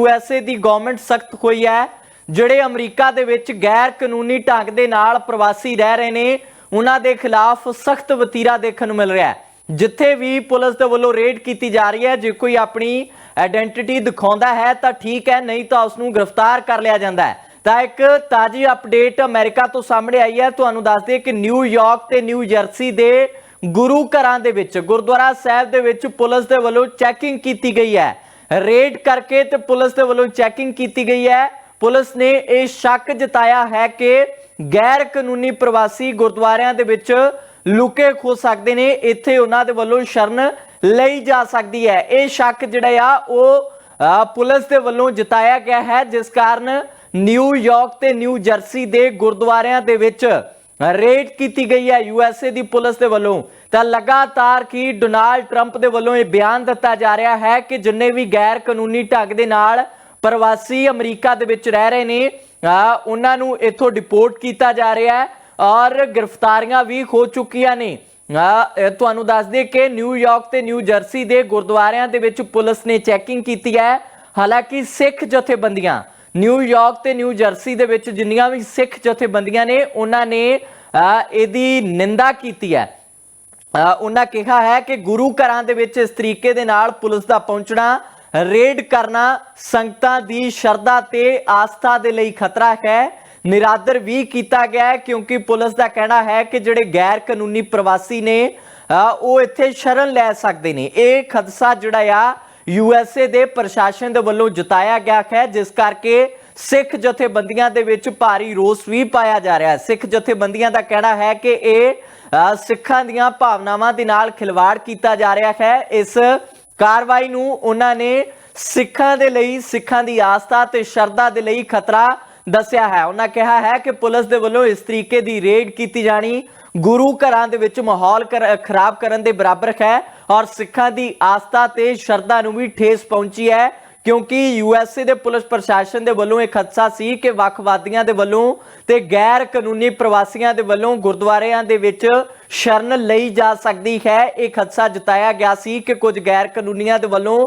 USA ਦੀ government ਸਖਤ ਹੋਈ ਹੈ, ਜਿਹੜੇ ਅਮਰੀਕਾ ਦੇ ਵਿੱਚ ਗੈਰ ਕਾਨੂੰਨੀ ਢੰਗ ਦੇ ਨਾਲ ਪ੍ਰਵਾਸੀ ਰਹਿ ਰਹੇ ਨੇ, ਉਹਨਾਂ ਦੇ ਖਿਲਾਫ ਸਖਤ ਵਤੀਰਾ ਦੇਖਣ ਨੂੰ ਮਿਲ ਰਿਹਾ ਹੈ। ਜਿੱਥੇ ਵੀ ਪੁਲਿਸ ਦੇ ਵੱਲੋਂ ਰੇਡ ਕੀਤੀ ਜਾ ਰਹੀ ਹੈ, ਜੇ ਕੋਈ ਆਪਣੀ ਆਇਡੈਂਟੀਟੀ ਦਿਖਾਉਂਦਾ ਹੈ, ਤਾਂ ਠੀਕ ਹੈ, ਨਹੀਂ ਤਾਂ ਉਸ ਨੂੰ ਗ੍ਰਿਫਤਾਰ ਕਰ ਲਿਆ ਜਾਂਦਾ ਹੈ। ਤਾਂ ਇੱਕ ਤਾਜੀ ਅਪਡੇਟ ਅਮਰੀਕਾ ਤੋਂ ਸਾਹਮਣੇ ਆਈ ਹੈ। ਤੁਹਾਨੂੰ ਦੱਸ ਦਈਏ ਕਿ ਨਿਊਯਾਰਕ ਤੇ ਨਿਊ ਜਰਸੀ ਦੇ ਗੁਰੂ ਘਰਾਂ ਦੇ ਵਿੱਚ, ਗੁਰਦੁਆਰਾ ਸਾਹਿਬ ਦੇ ਵਿੱਚ ਪੁਲਿਸ ਦੇ ਵੱਲੋਂ ਚੈਕਿੰਗ ਕੀਤੀ ਗਈ ਹੈ। ਰੇਡ ਕਰਕੇ ਤੇ ਪੁਲਿਸ ਦੇ ਵੱਲੋਂ ਚੈਕਿੰਗ ਕੀਤੀ ਗਈ ਹੈ। ਪੁਲਿਸ ਨੇ ਇਹ ਸ਼ੱਕ ਜਤਾਇਆ ਹੈ ਕਿ ਗੈਰ ਕਾਨੂੰਨੀ ਪ੍ਰਵਾਸੀ ਗੁਰਦੁਆਰਿਆਂ ਦੇ ਵਿੱਚ ਲੁਕੇ ਖੋ ਸਕਦੇ ਨੇ। ਇੱਥੇ ਉਹਨਾਂ ਦੇ ਵੱਲੋਂ ਸ਼ਰਨ ਲਈ ਜਾ ਸਕਦੀ ਹੈ। ਇਹ ਸ਼ੱਕ ਜਿਹੜਾ ਆ, ਉਹ ਪੁਲਿਸ ਦੇ ਵੱਲੋਂ ਜਤਾਇਆ ਗਿਆ ਹੈ। ਜਿਸ ਕਾਰਨ ਨਿਊਯਾਰਕ ਤੇ ਨਿਊ ਜਰਸੀ ਦੇ ਗੁਰਦੁਆਰਿਆਂ ਦੇ ਵਿੱਚ ਰੇਟ ਕੀਤੀ ਗਈ ਹੈ ਯੂਐਸਏ ਦੀ ਪੁਲਿਸ ਦੇ ਵੱਲੋਂ। ਤਾਂ ਲਗਾਤਾਰ ਕੀ ਡੋਨਾਲਡ ਟਰੰਪ ਦੇ ਵੱਲੋਂ ਇਹ ਬਿਆਨ ਦਿੱਤਾ ਜਾ ਰਿਹਾ ਹੈ ਕਿ ਜਿੰਨੇ ਵੀ ਗੈਰ ਕਾਨੂੰਨੀ ਢੰਗ ਦੇ ਨਾਲ ਪ੍ਰਵਾਸੀ ਅਮਰੀਕਾ ਦੇ ਵਿੱਚ ਰਹਿ ਰਹੇ ਨੇ ਉਹਨਾਂ ਨੂੰ ਇੱਥੋਂ ਡਿਪੋਰਟ ਕੀਤਾ ਜਾ ਰਿਹਾ ਹੈ ਔਰ ਗ੍ਰਿਫਤਾਰੀਆਂ ਵੀ ਹੋ ਚੁੱਕੀਆਂ ਨੇ। ਤੁਹਾਨੂੰ ਦੱਸ ਦਈਏ ਕਿ ਨਿਊਯਾਰਕ ਤੇ ਨਿਊ ਜਰਸੀ ਦੇ ਗੁਰਦੁਆਰਿਆਂ ਦੇ ਵਿੱਚ ਪੁਲਿਸ ਨੇ ਚੈਕਿੰਗ ਕੀਤੀ ਹੈ। ਹਾਲਾਂਕਿ ਸਿੱਖ ਜਥੇਬੰਦੀਆਂ ਨਿਊਯਾਰਕ ਤੇ ਨਿਊ ਜਰਸੀ ਦੇ ਵਿੱਚ ਜਿੰਨੀਆਂ ਵੀ ਸਿੱਖ ਜਥੇਬੰਦੀਆਂ ਨੇ, ਉਹਨਾਂ ਨੇ ਇਹਦੀ ਨਿੰਦਾ ਕੀਤੀ ਹੈ। ਉਹਨਾਂ ਕਿਹਾ ਹੈ ਕਿ ਗੁਰੂ ਘਰਾਂ ਦੇ ਵਿੱਚ ਇਸ ਤਰੀਕੇ ਦੇ ਨਾਲ ਪੁਲਿਸ ਦਾ ਪਹੁੰਚਣਾ, ਰੇਡ ਕਰਨਾ, ਸੰਗਤਾਂ ਦੀ ਸ਼ਰਧਾ ਤੇ ਆਸਥਾ ਦੇ ਲਈ ਖਤਰਾ ਹੈ। ਨਿਰਾਦਰ ਵੀ ਕੀਤਾ ਗਿਆ ਕਿਉਂਕਿ ਪੁਲਿਸ ਦਾ ਕਹਿਣਾ ਹੈ ਕਿ ਜਿਹੜੇ ਗੈਰ ਕਾਨੂੰਨੀ ਪ੍ਰਵਾਸੀ ਨੇ ਉਹ ਇੱਥੇ ਸ਼ਰਨ ਲੈ ਸਕਦੇ ਨੇ। ਇਹ ਖਦਸ਼ਾ ਜਿਹੜਾ ਆ ਯੂਐਸਏ ਦੇ ਪ੍ਰਸ਼ਾਸਨ ਦੇ ਵੱਲੋਂ ਜਤਾਇਆ ਗਿਆ ਹੈ, ਜਿਸ ਕਰਕੇ ਸਿੱਖ ਜਥੇਬੰਦੀਆਂ ਦੇ ਵਿੱਚ ਭਾਰੀ ਰੋਸ ਵੀ ਪਾਇਆ ਜਾ ਰਿਹਾ ਹੈ। ਸਿੱਖ ਜਥੇਬੰਦੀਆਂ ਦਾ ਕਹਿਣਾ ਹੈ ਕਿ ਇਹ ਸਿੱਖਾਂ ਦੀਆਂ ਭਾਵਨਾਵਾਂ ਦੇ ਨਾਲ ਖਿਲਵਾੜ ਕੀਤਾ ਜਾ ਰਿਹਾ ਹੈ। ਇਸ ਕਾਰਵਾਈ ਨੂੰ ਉਹਨਾਂ ਨੇ ਸਿੱਖਾਂ ਦੇ ਲਈ, ਸਿੱਖਾਂ ਦੀ ਆਸਥਾ ਤੇ ਸ਼ਰਧਾ ਦੇ ਲਈ ਖਤਰਾ ਦੱਸਿਆ ਹੈ। ਉਹਨਾਂ ਕਿਹਾ ਹੈ ਕਿ ਪੁਲਿਸ ਦੇ ਵੱਲੋਂ ਇਸ ਤਰੀਕੇ ਦੀ ਰੇਡ ਕੀਤੀ ਜਾਣੀ ਗੁਰੂ ਘਰਾਂ ਦੇ ਵਿੱਚ ਮਾਹੌਲ ਖਰਾਬ ਕਰਨ ਦੇ ਬਰਾਬਰ ਹੈ। ਔਰ ਸਿੱਖਾਂ ਦੀ ਆਸਥਾ ਤੇ ਸ਼ਰਧਾ ਨੂੰ ਵੀ ਠੇਸ ਪਹੁੰਚੀ ਹੈ, ਕਿਉਂਕਿ ਯੂਐਸਏ ਦੇ ਪੁਲਿਸ ਪ੍ਰਸ਼ਾਸਨ ਦੇ ਵੱਲੋਂ ਇਹ ਖਦਸ਼ਾ ਸੀ ਕਿ ਵੱਖਵਾਦੀਆਂ ਦੇ ਵੱਲੋਂ ਤੇ ਗੈਰ ਕਾਨੂੰਨੀ ਪ੍ਰਵਾਸੀਆਂ ਦੇ ਵੱਲੋਂ ਗੁਰਦੁਆਰਿਆਂ ਦੇ ਵਿੱਚ ਸ਼ਰਨ ਲਈ ਜਾ ਸਕਦੀ ਹੈ। ਇਹ ਖਦਸ਼ਾ ਜਤਾਇਆ ਗਿਆ ਸੀ ਕਿ ਕੁਝ ਗੈਰ ਕਾਨੂੰਨੀਆਂ ਦੇ ਵੱਲੋਂ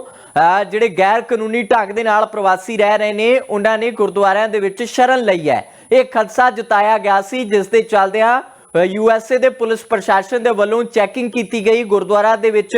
ਜਿਹੜੇ ਗੈਰ ਕਾਨੂੰਨੀ ਢੰਗ ਦੇ ਨਾਲ ਪ੍ਰਵਾਸੀ ਰਹਿ ਰਹੇ ਨੇ, ਉਹਨਾਂ ਨੇ ਗੁਰਦੁਆਰਿਆਂ ਦੇ ਵਿੱਚ ਸ਼ਰਨ ਲਈ ਹੈ। ਇਹ ਖਦਸ਼ਾ ਜਤਾਇਆ ਗਿਆ ਸੀ, ਜਿਸ ਦੇ ਚੱਲਦਿਆਂ ਯੂਐਸਏ ਦੇ ਪੁਲਿਸ ਪ੍ਰਸ਼ਾਸਨ ਦੇ ਵੱਲੋਂ ਚੈਕਿੰਗ ਕੀਤੀ ਗਈ। ਗੁਰਦੁਆਰਾ ਦੇ ਵਿੱਚ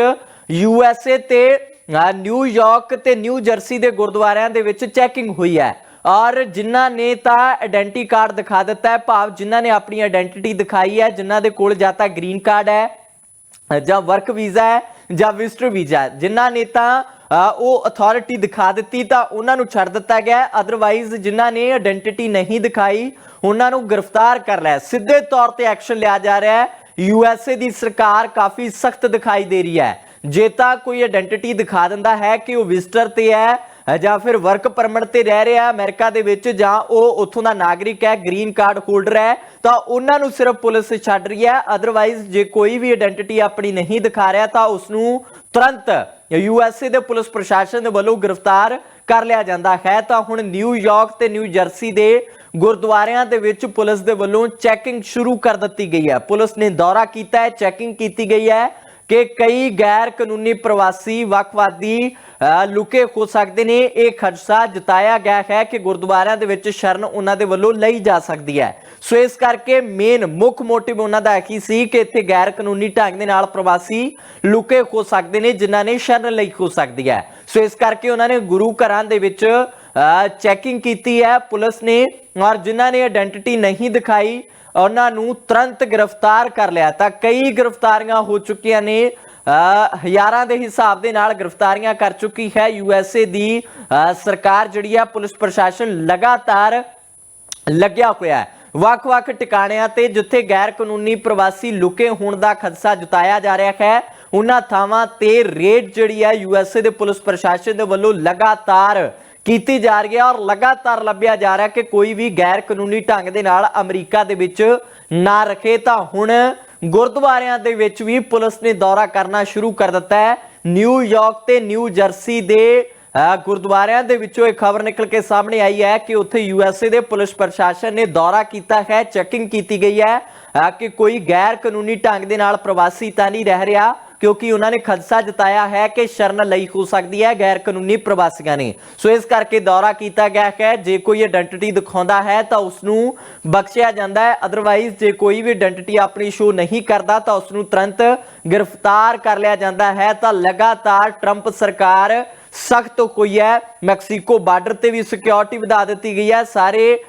ਯੂਐਸਏ ਤੇ ਅਹ, ਨਿਊਯਾਰਕ ਤੇ ਨਿਊ ਜਰਸੀ ਦੇ ਗੁਰਦੁਆਰਿਆਂ ਦੇ ਵਿੱਚ ਚੈਕਿੰਗ ਹੋਈ ਹੈ। ਔਰ ਜਿਨ੍ਹਾਂ ਨੇ ਤਾਂ ਆਇਡੈਂਟੀ ਕਾਰਡ ਦਿਖਾ ਦਿੱਤਾ ਹੈ ਭਾਵ ਜਿਨ੍ਹਾਂ ਨੇ ਆਪਣੀ ਆਇਡੈਂਟੀਟੀ ਦਿਖਾਈ ਹੈ ਜਿਨ੍ਹਾਂ ਦੇ ਕੋਲ ਜਾਂ ਤਾਂ ਗ੍ਰੀਨ ਕਾਰਡ ਹੈ ਜਾਂ ਵਰਕ ਵੀਜ਼ਾ ਹੈ ਜਾਂ ਵਿਜ਼ਟਰ ਵੀਜ਼ਾ ਜਿਨ੍ਹਾਂ ਨੇ ਤਾਂ ਉਹ ਅਥਾਰਟੀ ਦਿਖਾ ਦਿੱਤੀ ਤਾਂ ਉਹਨਾਂ ਨੂੰ ਛੱਡ ਦਿੱਤਾ ਗਿਆ। ਅਦਰਵਾਈਜ਼ ਜਿਨ੍ਹਾਂ ਨੇ ਆਇਡੈਂਟੀਟੀ ਨਹੀਂ ਦਿਖਾਈ, ਉਹਨਾਂ ਨੂੰ ਗ੍ਰਿਫਤਾਰ ਕਰ ਲਿਆ। ਸਿੱਧੇ ਤੌਰ ਤੇ ਐਕਸ਼ਨ ਲਿਆ ਜਾ ਰਿਹਾ ਹੈ। ਯੂਐਸਏ ਦੀ ਸਰਕਾਰ ਕਾਫੀ ਸਖਤ ਦਿਖਾਈ ਦੇ ਰਹੀ ਹੈ। ਜੇ ਤਾਂ ਕੋਈ ਆਇਡੈਂਟੀਟੀ ਦਿਖਾ ਦਿੰਦਾ ਹੈ ਕਿ ਉਹ ਵਿਜ਼ਟਰ ਤੇ ਹੈ, ਜਾਂ ਫਿਰ ਵਰਕ ਪਰਮਿਟ ਤੇ ਰਹਿ ਰਿਹਾ ਅਮਰੀਕਾ ਦੇ ਵਿੱਚ, ਜਾਂ ਉਹ ਉੱਥੋਂ ਦਾ ਨਾਗਰਿਕ ਹੈ ਗ੍ਰੀਨ ਕਾਰਡ ਹੋਲਡਰ ਹੈ, ਤਾਂ ਉਹਨਾਂ ਨੂੰ ਸਿਰਫ ਪੁਲਿਸ ਛੱਡ ਰਹੀ ਹੈ। ਅਦਰਵਾਈਜ਼ ਜੇ ਕੋਈ ਵੀ ਆਇਡੈਂਟੀਟੀ ਆਪਣੀ ਨਹੀਂ ਦਿਖਾ ਰਿਹਾ, ਤਾਂ ਉਸ ਨੂੰ ਤੁਰੰਤ ਜਾਂ ਯੂਐਸਏ ਦੇ ਪੁਲਿਸ ਪ੍ਰਸ਼ਾਸਨ ਦੇ ਵੱਲੋਂ ਗ੍ਰਿਫਤਾਰ ਕਰ ਲਿਆ ਜਾਂਦਾ ਹੈ, ਤਾਂ ਹੁਣ ਨਿਊਯਾਰਕ ਤੇ ਨਿਊ ਜਰਸੀ ਦੇ ਗੁਰਦੁਆਰਿਆਂ ਦੇ ਵਿੱਚ ਪੁਲਿਸ ਦੇ ਵੱਲੋਂ ਚੈਕਿੰਗ ਸ਼ੁਰੂ ਕਰ ਦਿੱਤੀ ਗਈ ਹੈ। ਪੁਲਿਸ ਨੇ ਦੌਰਾ ਕੀਤਾ ਹੈ, ਚੈਕਿੰਗ ਕੀਤੀ ਗਈ ਹੈ। ਕਿ ਕਈ ਗੈਰ ਕਾਨੂੰਨੀ ਪ੍ਰਵਾਸੀ ਵੱਖਵਾਦੀ ਲੁਕੇ ਹੋ ਸਕਦੇ ਨੇ। ਇਹ ਖਦਸ਼ਾ ਜਤਾਇਆ ਗਿਆ ਹੈ ਕਿ ਗੁਰਦੁਆਰਿਆਂ ਦੇ ਵਿੱਚ ਸ਼ਰਨ ਉਹਨਾਂ ਦੇ ਵੱਲੋਂ ਲਈ ਜਾ ਸਕਦੀ ਹੈ। ਸੋ ਇਸ ਕਰਕੇ ਮੇਨ ਮੁੱਖ ਮੋਟਿਵ ਉਹਨਾਂ ਦਾ ਕੀ ਸੀ ਕਿ ਇੱਥੇ ਗੈਰ ਕਾਨੂੰਨੀ ਢੰਗ ਦੇ ਨਾਲ ਪ੍ਰਵਾਸੀ ਲੁਕੇ ਹੋ ਸਕਦੇ ਨੇ, ਜਿਨ੍ਹਾਂ ਨੇ ਸ਼ਰਨ ਲਈ ਹੋ ਸਕਦੀ ਹੈ। ਸੋ ਇਸ ਕਰਕੇ ਉਹਨਾਂ ਨੇ ਗੁਰੂ ਘਰਾਂ ਦੇ ਵਿੱਚ ਚੈਕਿੰਗ ਕੀਤੀ ਹੈ ਪੁਲਿਸ ਨੇ ਔਰ ਜਿਨ੍ਹਾਂ ਨੇ ਆਇਡੈਂਟੀਟੀ ਨਹੀਂ ਦਿਖਾਈ ਉਹਨਾਂ ਨੂੰ ਤੁਰੰਤ ਗ੍ਰਿਫਤਾਰ ਕਰ ਲਿਆ। ਤਾਂ ਕਈ ਗ੍ਰਿਫਤਾਰੀਆਂ ਹੋ ਚੁੱਕੀਆਂ ਨੇ। ਅ, ਹਜ਼ਾਰਾਂ ਦੇ ਹਿਸਾਬ ਦੇ ਨਾਲ ਗ੍ਰਿਫਤਾਰੀਆਂ ਕਰ ਚੁੱਕੀ ਹੈ ਯੂਐਸਏ ਦੀ। ਅ, ਸਰਕਾਰ ਜਿਹੜੀ ਹੈ ਪੁਲਿਸ ਪ੍ਰਸ਼ਾਸਨ ਲਗਾਤਾਰ ਲੱਗਿਆ ਹੋਇਆ ਹੈ। ਵੱਖ-ਵੱਖ ਟਿਕਾਣਿਆਂ ਤੇ ਜਿੱਥੇ ਗੈਰ ਕਾਨੂੰਨੀ ਪ੍ਰਵਾਸੀ ਲੁਕੇ ਹੋਣ ਦਾ ਖਦਸ਼ਾ ਜਤਾਇਆ ਜਾ ਰਿਹਾ ਹੈ ਉਹਨਾਂ ਥਾਵਾਂ ਤੇ ਰੇਡ ਜਿਹੜੀ ਹੈ ਯੂਐਸਏ ਦੇ ਪੁਲਿਸ ਪ੍ਰਸ਼ਾਸਨ ਦੇ ਵੱਲੋਂ ਲਗਾਤਾਰ ਕੀਤੀ ਜਾ ਰਹੀ ਹੈ ਔਰ ਲਗਾਤਾਰ ਲੱਭਿਆ ਜਾ ਰਿਹਾ ਕਿ ਕੋਈ ਵੀ ਗੈਰ ਕਾਨੂੰਨੀ ਢੰਗ ਦੇ ਨਾਲ ਅਮਰੀਕਾ ਦੇ ਵਿੱਚ ਨਾ ਰੱਖੇ, ਤਾਂ ਹੁਣ ਗੁਰਦੁਆਰਿਆਂ ਦੇ ਵਿੱਚ ਵੀ ਪੁਲਿਸ ਨੇ ਦੌਰਾ ਕਰਨਾ ਸ਼ੁਰੂ ਕਰ ਦਿੱਤਾ ਹੈ। ਨਿਊਯਾਰਕ ਤੇ ਨਿਊ ਜਰਸੀ ਦੇ ਗੁਰਦੁਆਰਿਆਂ ਦੇ ਵਿੱਚੋਂ ਇੱਕ ਖਬਰ ਨਿਕਲ ਕੇ ਸਾਹਮਣੇ ਆਈ ਹੈ ਕਿ ਉੱਥੇ ਯੂਐਸਏ ਦੇ ਪੁਲਿਸ ਪ੍ਰਸ਼ਾਸਨ ਨੇ ਦੌਰਾ ਕੀਤਾ ਹੈ, ਚੈਕਿੰਗ ਕੀਤੀ ਗਈ ਹੈ ਕਿ ਕੋਈ ਗੈਰ ਕਾਨੂੰਨੀ ਢੰਗ ਦੇ ਨਾਲ ਪ੍ਰਵਾਸੀ ਤਾਂ ਨਹੀਂ ਰਹਿ ਰਿਹਾ। ਕਿਉਂਕਿ ਉਹਨਾਂ ਨੇ ਖਦਸ਼ਾ ਜਤਾਇਆ ਹੈ ਕਿ ਸ਼ਰਨ ਲਈ ਹੋ ਸਕਦੀ ਹੈ, ਗੈਰ ਕਾਨੂੰਨੀ ਪ੍ਰਵਾਸੀਆਂ ਨੇ। ਸੋ ਇਸ ਕਰਕੇ ਦੌਰਾ ਕੀਤਾ ਗਿਆ ਹੈ, ਜੇ ਕੋਈ ਆਇਡੈਂਟੀਟੀ ਦਿਖਾਉਂਦਾ ਹੈ ਤਾਂ ਉਸ ਨੂੰ ਬਖਸ਼ਿਆ ਜਾਂਦਾ ਹੈ। ਅਦਰਵਾਈਜ਼ ਜੇ ਕੋਈ ਵੀ ਆਇਡੈਂਟੀਟੀ ਆਪਣੀ ਸ਼ੋ ਨਹੀਂ ਕਰਦਾ ਤਾਂ ਉਸ ਨੂੰ ਤੁਰੰਤ ਗ੍ਰਿਫਤਾਰ ਕਰ ਲਿਆ ਜਾਂਦਾ ਹੈ। ਤਾਂ ਲਗਾਤਾਰ ਟਰੰਪ ਸਰਕਾਰ ਸਖਤ ਹੋਈ ਹੈ। ਮੈਕਸੀਕੋ ਬਾਰਡਰ ਤੇ ਵੀ ਸਿਕਿਉਰਿਟੀ ਵਧਾ ਦਿੱਤੀ ਗਈ ਹੈ। ਸਾਰੇ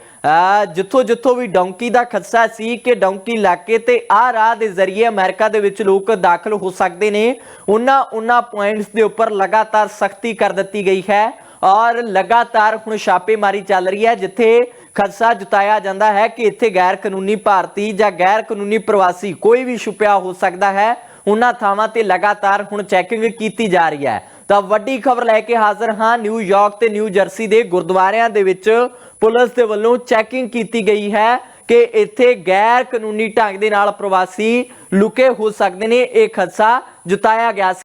ਜਿੱਥੋਂ ਜਿੱਥੋਂ ਵੀ ਡੌਂਕੀ ਦਾ ਖਦਸ਼ਾ ਸੀ ਕਿ ਡੌਂਕੀ ਇਲਾਕੇ ਤੇ ਆ ਰਾਹ ਦੇ ਜ਼ਰੀਏ ਅਮਰੀਕਾ ਦੇ ਵਿੱਚ ਲੋਕ ਦਾਖਲ ਹੋ ਸਕਦੇ ਨੇ, ਉਹਨਾਂ ਉਹਨਾਂ ਪੁਆਇੰਟਸ ਦੇ ਉੱਪਰ ਲਗਾਤਾਰ ਸਖਤੀ ਕਰ ਦਿੱਤੀ ਗਈ ਹੈ ਔਰ ਲਗਾਤਾਰ ਹੁਣ ਛਾਪੇਮਾਰੀ ਚੱਲ ਰਹੀ ਹੈ, ਜਿੱਥੇ ਖਦਸ਼ਾ ਜਤਾਇਆ ਜਾਂਦਾ ਹੈ ਕਿ ਇੱਥੇ ਗੈਰ ਕਾਨੂੰਨੀ ਭਾਰਤੀ ਜਾਂ ਗੈਰ ਕਾਨੂੰਨੀ ਪ੍ਰਵਾਸੀ ਕੋਈ ਵੀ ਛੁਪਿਆ ਹੋ ਸਕਦਾ ਹੈ, ਉਹਨਾਂ ਥਾਵਾਂ ਤੇ ਲਗਾਤਾਰ ਹੁਣ ਚੈਕਿੰਗ ਕੀਤੀ ਜਾ ਰਹੀ ਹੈ। ਤਾਂ ਵੱਡੀ ਖਬਰ ਲੈ ਕੇ ਹਾਜ਼ਰ ਹਾਂ। ਨਿਊਯਾਰਕ ਤੇ ਨਿਊ ਜਰਸੀ ਦੇ ਗੁਰਦੁਆਰਿਆਂ ਦੇ ਵਿੱਚ ਪੁਲਿਸ ਦੇ ਵੱਲੋਂ ਚੈਕਿੰਗ ਕੀਤੀ ਗਈ ਹੈ ਕਿ ਇੱਥੇ ਗੈਰ ਕਾਨੂੰਨੀ ਢੰਗ ਦੇ ਨਾਲ ਪ੍ਰਵਾਸੀ ਲੁਕੇ ਹੋ ਸਕਦੇ ਨੇ। ਇਹ ਖਦਸ਼ਾ ਜਤਾਇਆ ਗਿਆ ਸੀ।